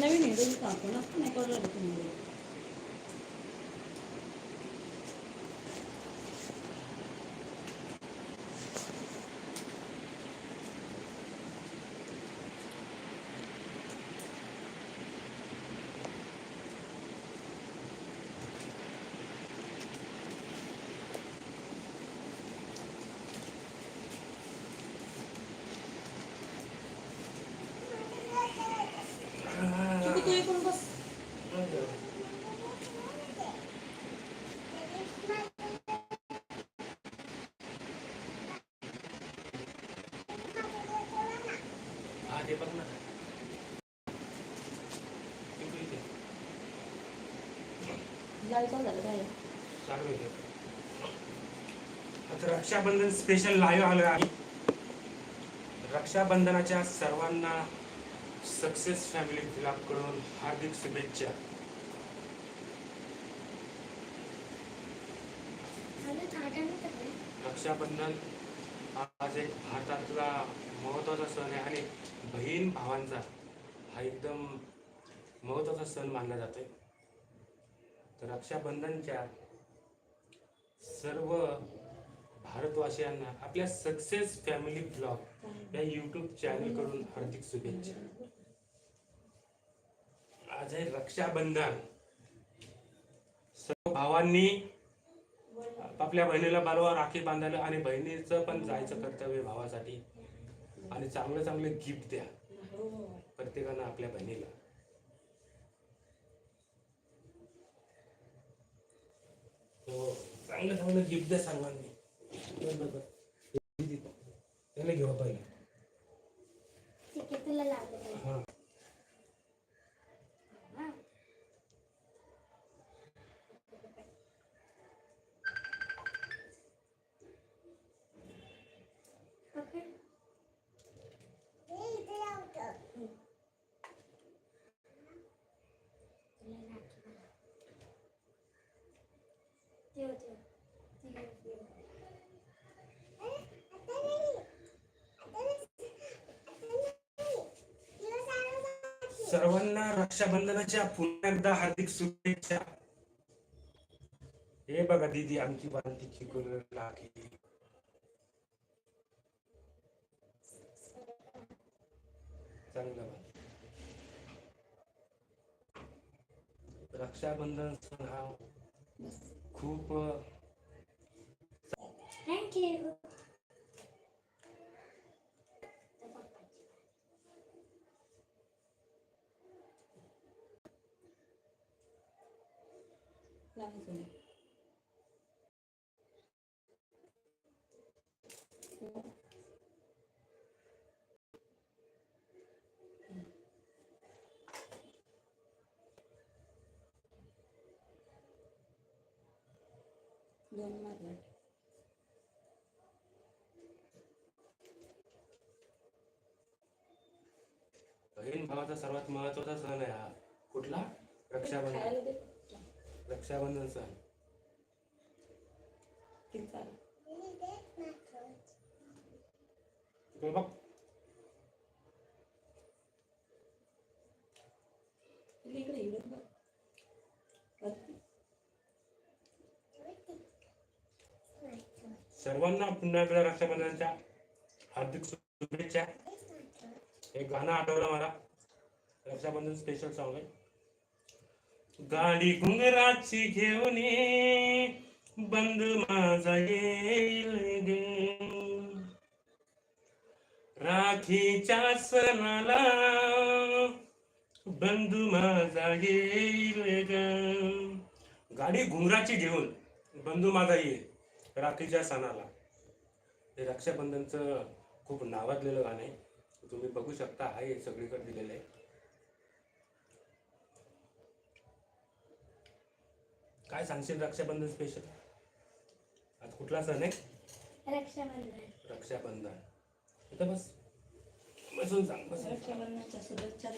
नवीन आहे दोन कापू ना नाही कळलं तुम्ही तू तू इकडून बस हा ते बघ ना इकडे इथे. लाइट झालं काय चालू आहे. ते. आता रक्षाबंधन स्पेशल लाईव्ह आलं आहे रक्षाबंधनाच्या सर्वांना सक्सेस फॅमिली क्लबकडून हार्दिक शुभेच्छा. रक्षाबंधन हा आज एक भारतातला महत्त्वाचा सण आहे आणि बहीण भावांचा हा एकदम महत्त्वाचा सण मानला जातोय. तर रक्षाबंधनच्या सर्व भारतवासियांना आपल्या सक्सेस फॅमिली ब्लॉग या युट्यूब चॅनलकडून हार्दिक शुभेच्छा. आज आहे रक्षाबंधन. सर्व भावांनी आपल्या बहिणीला बालवा राखी बांधायला आणि बहिणीचं पण जायचं कर्तव्य भावासाठी. आणि चांगले चांगले गिफ्ट द्या. प्रत्येकानं आपल्या बहिणीला हो चांगलं चांगलं गिफ्ट द्या सर्वांनी बरं, बरं, बरं. त्याला घेऊ पहिला ठीक आहे तुला लागलं हा ओके इथे लावतो तुला राखी बांध. ठेव, ठेव. सर्वांना रक्षाबंधनाच्या पुन्हा एकदा हार्दिक शुभेच्छा. हे बघा दीदी आमची बांधीची कलर लागली. चांगलं रक्षाबंधन सण हा खूप Thank you. दोन बहीण भावाचा सर्वात महत्त्वाचा सण आहे हा. कुठला? रक्षाबंधन. रक्षाबंधन सण बघ. इकडे इकडे बघ. बघ. सर्वांना पुन्हा एकदा रक्षाबंधनाच्या हार्दिक शुभेच्छा. एक गाणं आठवलं मला. रक्षाबंधन स्पेशल सॉंग आहे. गाडी घुंगराची घेऊन ये, बंद माझा येईल राखीच्या सणाला बंधू माझा येईल गाडी घुंगराची घेऊन बंधू माझा येईल. राखीच्या सणाला. हे रक्षाबंधनचं खूप नावाजलेलं गाणं आहे. तुम्ही बघू शकता आहे सगळीकडे दिलेलं आहे. काय सांगशील रक्षाबंधन स्पेशल आज कुठला सण आहे? रक्षाबंधन. रक्षाबंधन. इथं बस. बसून सांग बस रक्षाबंधनाच्या शुभेच्छा.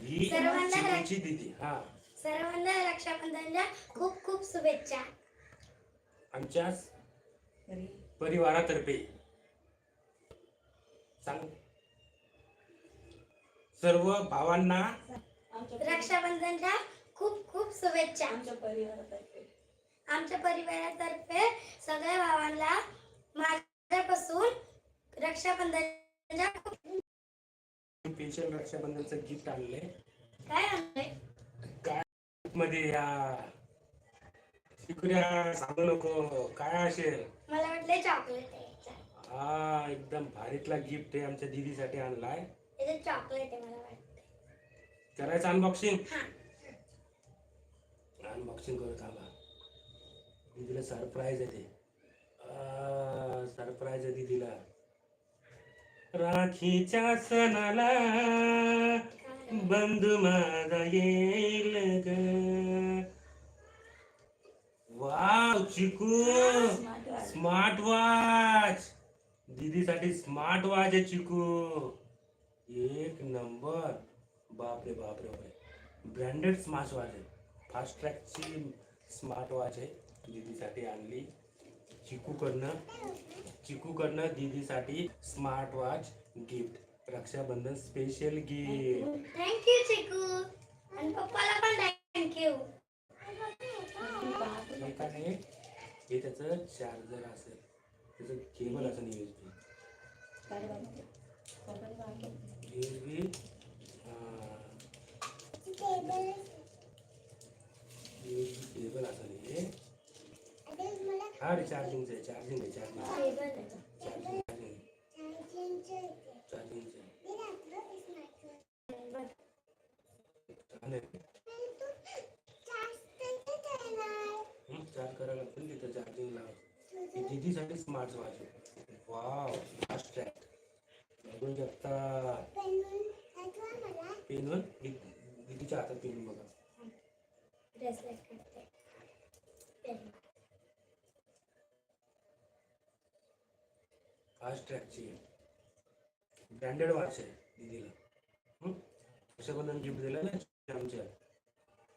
ही दिदी हा. सर्वांना रक्षाबंधनच्या खूप खूप शुभेच्छा. आमच्या तरी. परिवारातर्फे सांग. सर्व भावांना रक्षाबंधनच्या खूप खूप शुभेच्छा. आमच्या परिवारातर्फे. आमच्या परिवारातर्फे सगळ्या भावांना माझ्यापासून रक्षाबंधनच्या खूप स्पेशल रक्षाबंधनचं गिफ्ट आणलंय. काय आणलंय? काय मध्ये या शिकऱ्या सांगू नको. काय असेल मला वाटलं चॉकलेट आहे. हा एकदम भारीतला गिफ्ट आहे आमच्या दीदीसाठी आणलाय. चॉकलेट आहे मला वाटतं करायचं अनबॉक्सिंग हा. अनबॉक्सिंग करत आला. दीदीला सरप्राईज आहे ते. सरप्राईज आहे दीदीला. राखीच्या सणाला? बंधू माझा येईल ग. Wow, Chiku. Smart watch. Watch दीदीसाठी smart watch आहे, चिकू. एक नंबर. बापरे बापरे बापरे. ब्रँडेड स्मार्ट वॉच आहे. फास्ट ट्रॅकची स्मार्ट वॉच आहे, दीदीसाठी आणली. चिकूकडनं चिकूकडनं दीदीसाठी smart watch gift. Raksha Bandhan special gift thank you Chiku. हे त्याचं चार्जर असेल त्याचं केबल असेल युएसबी काय बनवते? आपण पाहतो. युएसबी युएसबी केबल असेल हे हा रे चार्जिंगचं आहे चार्जिंग आहे चार्जिंग आहे. चार्जिंग चार्जिंग चार्जिंगचं आहे चार्ज करायला पण तिथं charging दीदीसाठी smart watch wow fast track बघू शकता पेनवर दीदीच्या हातात पेन बघा? फास्ट ट्रॅकची ब्रँडेड वॉच आहे दीदीला. रक्षाबंधन गिफ्ट दिलं ना आमच्या?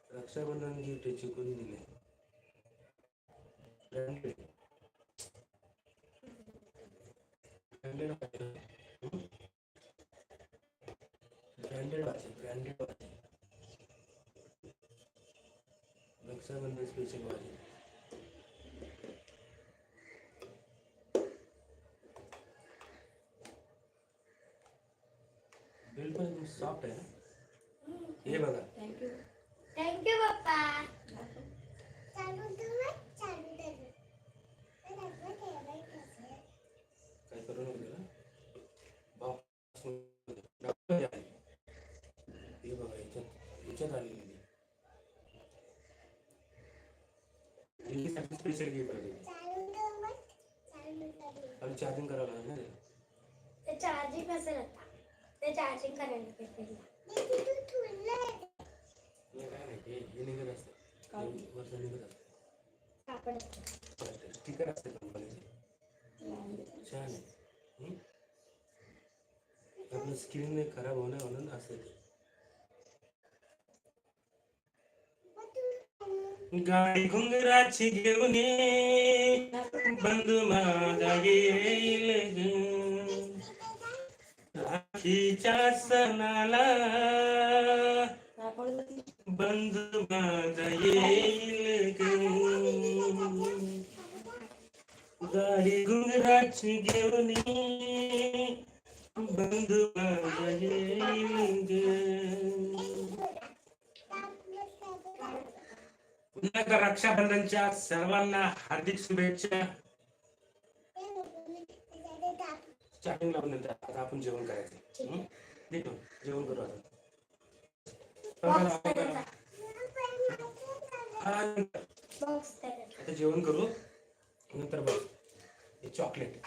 रक्षाबंधन गिफ्ट चिकून दिले branded branded watch branded watch branded watch Raksha Bandhan special watch bill पण एकदम सॉफ्ट आहे ना हे बघा थँक्यू थँक्यू पप्पा दाखव. काय करू नको त्याला बॉक्स हे बघा याच्यात याच्यात आलेली ती. गिफ्ट होते आणि चार्जिंग करावं लागेल ना ते. चार्जिंग आता ते चार्जिंग करायला पाहिजे काय नाही हे निघत असतं. निघत असतं. कापड. स्टिकर असते कंपनीचे. छान? आपलं स्क्रीन खराब होणं म्हणून असते गाडी घुंगराची घेऊन ये. बंधू माझा येईल राखीच्या सणाला बंद बंधू माझा येईल ग. गाडी घुंगराची घेऊन ये. बंधू माझा येईल पुन्हा एकदा रक्षाबंधनच्या सर्वांना हार्दिक शुभेच्छा. स्टार्टिंग लावून नंतर आता आपण जेवण करायचं? देतो जेवण करू आता. आता जेवण करू. नंतर बघ. चॉकलेट दे.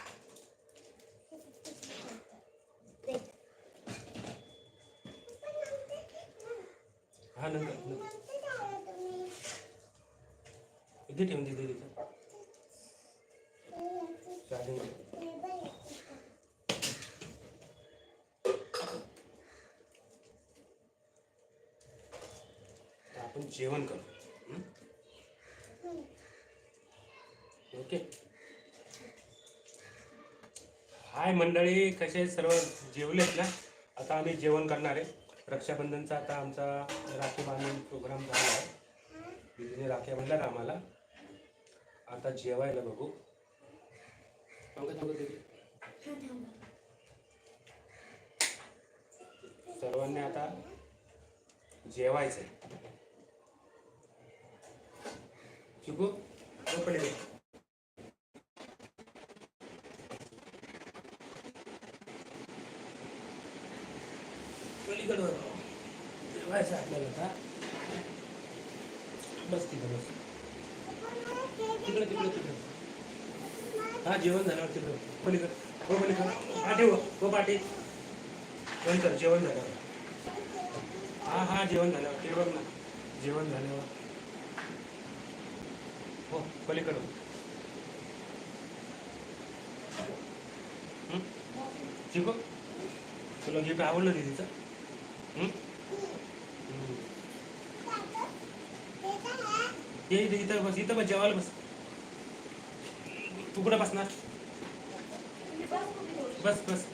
हा नंतर नंतर. दे ठेवून दे दे आपण जेवण करू. ओके. हाय मंडळी कसे सर्व? जेवलेत ना? आता आम्ही जेवण करणार आहे. रक्षाबंधनचा आता आमचा राखी बांधून प्रोग्राम झाला आहे. दीदीने राख्या आम्हाला. आता जेवायला बघू. सर्वांनी आता जेवायचंय. चुकू कपडे पहिले ये. पलीकडे बघा. जेवायचं आहे आपल्याला आता बस तिकडे बस तिकडे तिकडे तिकडे हा जेवण झाल्यावर तिकडं पलीकडं. हो पलीकड. पाठी हो हो पाठी बंद कर जेवण झाल्यावर. हा हा जेवण झाल्यावर. ते बघ ना. जेवण झाल्यावर. हो पलीकडं. शिको तुला गिफ्ट आवडलं दीदीचं हं? ये इथं बस. इथं बस जेवायला बस. तू कुठं बसणार? बस बस.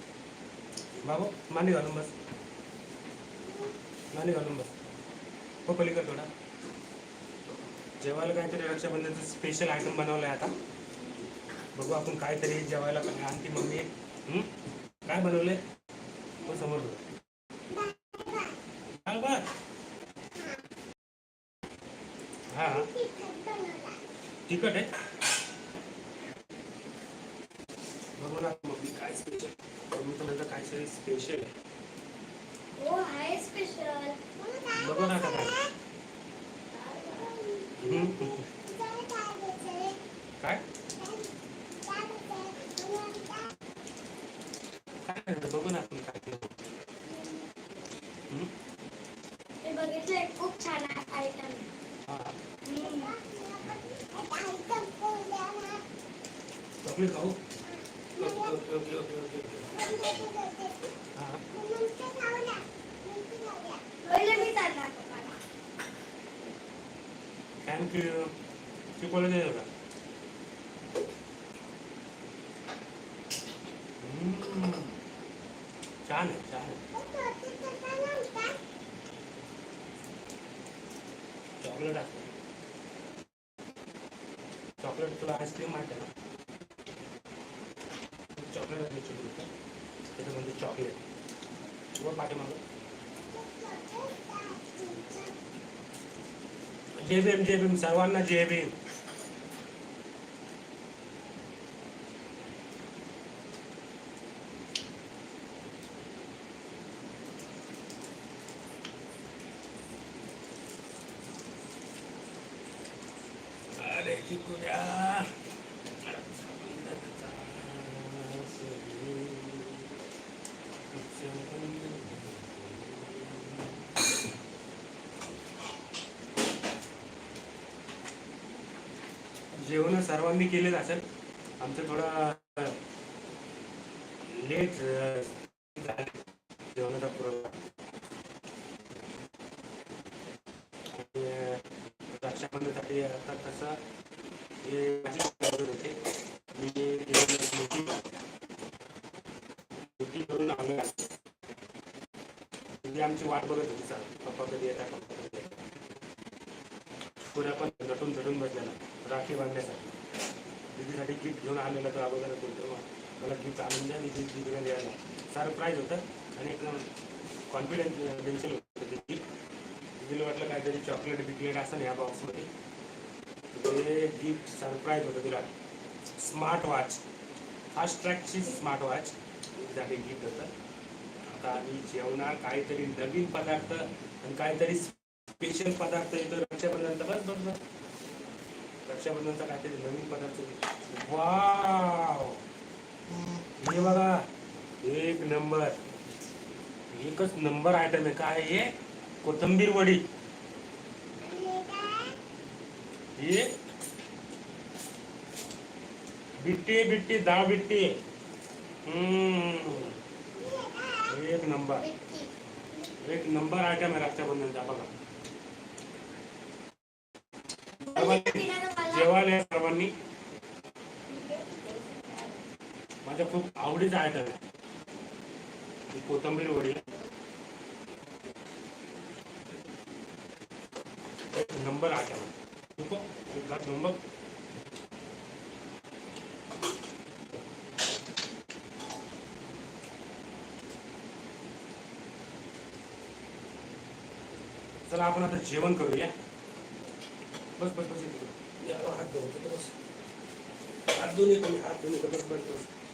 बाबू माने घालून बस. माने घालून बस. हो पलीकडे थोडा. जेवायला काहीतरी रक्षाबंधनचं स्पेशल आयटम बनवलं आहे आता. बघू आपण काहीतरी जेवायला पण आणखी मम्मी काय बनवलंय? हो समोर बघ. हा हा. तिखट आहे बघू ना मम्मी काय स्पेशल मम्मी तर काय तरी स्पेशल आहे हो आहे स्पेशल बघू ना आता काय हं? काय? बघू ना आपण काय खूप छान आयटम हा. चॉकलेट खाऊ okay okay okay okay okay हा पहिले मी चालणार पप्पाला. थँक्यू शिकवलं नाही का हम्म. छान आहे छान आहे चॉकलेट असतं चॉकलेट तुला आईस्क्रीम माहिती आहे ना चॉकलेट असते छोटी त्याच्यामध्ये चॉकलेट वर पाठीमागं జేబీఎం జేబీఎం సర్వాన్న జేబీఎం जेवण सर्वांनी केलेच असेल. आमचं थोडा लेट जेवणाचा प्रोग्राम रक्षाबंधनासाठी आता तसा हे माझी आवडत होते. मी मोठी करून आलो म्हणजे आमची वाट बघत होती सर पुऱ्या पण नटून झटून बसलेला राखी बांधण्यासाठी. दीदीसाठी गिफ्ट घेऊन आलेला तो अगोदर बोलतो मला गिफ्ट आणून द्या मी गिफ्ट दीदीला द्यायला. सरप्राईज होतं आणि एक कॉन्फिडन्स टेन्शन होतं ते गिफ्ट दीदीला वाटलं काहीतरी चॉकलेट बिकलेट असं ह्या बॉक्समध्ये ते गिफ्ट सरप्राईज होतं तिला. स्मार्ट वॉच फास्ट ट्रॅकची स्मार्ट वॉच त्यासाठी गिफ्ट होतं. आता आम्ही जेवणार काहीतरी नवीन पदार्थ आणि काहीतरी स्पेशल पदार्थ येतो रक्षाबंधनचा. बस बस बस. रक्षाबंधनचा काहीतरी नवीन पदार्थ वाव! हे बघा एक नंबर. एकच नंबर आयटम आहे. काय हे? कोथंबीर वडी. हे? बिट्टी बिट्टी दहा बिट्टी. हम्म. एक नंबर. एक नंबर आयटम आहे रक्षाबंधनचा बघा. जेवायला सर्वांनी. माझ्या खूप आवडीचं आहे. कोथंबीर वडील. नंबर आठवला नंबर चला आपण आता जेवण करूया. बस बस बस इथे. या, हात धुवतो, बस हात धुवून येतो मी, हात धुवून येतो, बस बस बस